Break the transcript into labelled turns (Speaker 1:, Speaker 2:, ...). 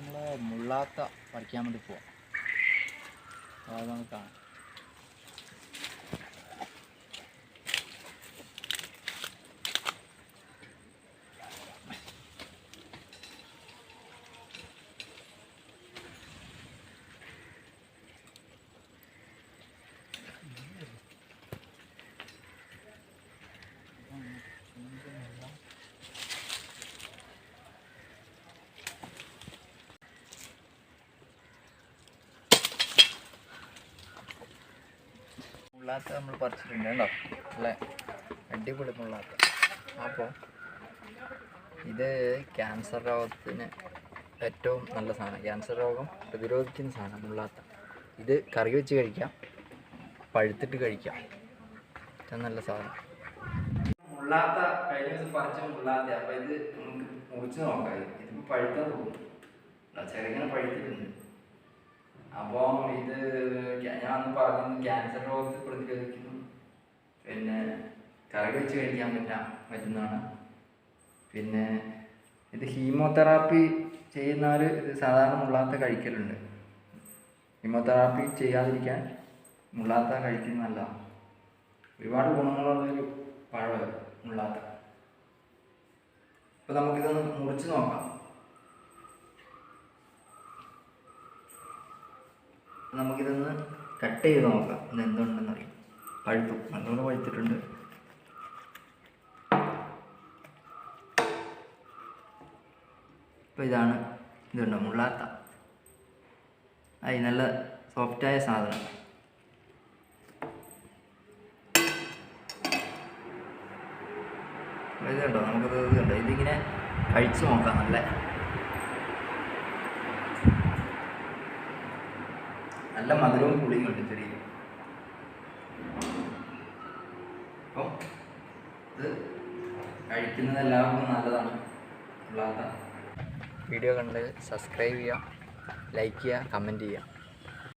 Speaker 1: നമ്മൾ മുള്ളാത്ത പറിക്കാൻ വേണ്ടി പോവാം. അതായത് നമുക്ക് കാണാം. മുള്ളാത്ത നമ്മൾ പറിച്ചിട്ടുണ്ട് കേട്ടോ അല്ലേ അടിപൊളി മുള്ളാത്ത. അപ്പോൾ ഇത് ക്യാൻസർ രോഗത്തിന് ഏറ്റവും നല്ല സാധനം. ക്യാൻസർ രോഗം പ്രതിരോധിക്കുന്ന സാധനം മുള്ളാത്ത. ഇത് കറി വെച്ച് കഴിക്കാം പഴുത്തിട്ട് കഴിക്കാം. ഏറ്റവും നല്ല സാധനം. മുള്ളാത്ത കഴിഞ്ഞ ദിവസം പറിച്ച മുള്ളാത്ത അപ്പോൾ ഇത് നമുക്ക് മുറിച്ച് നോക്കാം. ഇതിപ്പോൾ പഴുത്ത തോന്നും ചെറുങ്ങനെ പഴുത്തിട്ടുണ്ട്. അപ്പം ഇത് പറഞ്ഞു ക്യാൻസർ രോഗത്തെ പ്രതിരോധിക്കുന്നു. പിന്നെ കറി വെച്ച് കഴിക്കാൻ പറ്റാം പറ്റുന്നതാണ്. പിന്നെ ഇത് ഹീമോതെറാപ്പി ചെയ്യുന്നവർ ഇത് സാധാരണ മുള്ളാത്ത കഴിക്കലുണ്ട്. ഹീമോതെറാപ്പി ചെയ്യാതിരിക്കാൻ മുള്ളാത്ത കഴിക്കുന്നതല്ല നല്ലതാണ്. ഒരുപാട് ഗുണങ്ങളുള്ളൊരു പഴം മുള്ളാത്ത. അപ്പോൾ നമുക്കിതൊന്ന് മുറിച്ച് നോക്കാം. നമുക്കിതൊന്ന് കട്ട് ചെയ്ത് നോക്കാം. ഇത് എന്തുണ്ടെന്ന് അറിയാം പഴുത്തു. നല്ലോണം പഴുത്തിട്ടുണ്ട്. അപ്പോൾ ഇതാണ്. ഇതുണ്ട്? മുള്ളാത്ത. അത് നല്ല സോഫ്റ്റായ സാധനം. ഇതുണ്ടോ? നമുക്കത് കണ്ടോ ഇതിങ്ങനെ കഴിച്ചു നോക്കാം. നല്ല നല്ല മധുരവും പുളിയും ഉണ്ട് ചെറിയ അപ്പം ഇത് കഴിക്കുന്നത് എല്ലാവർക്കും നല്ലതാണ് വീഡിയോ കണ്ട് സബ്സ്ക്രൈബ് ചെയ്യുക ലൈക്ക് ചെയ്യുക കമന്റ് ചെയ്യുക.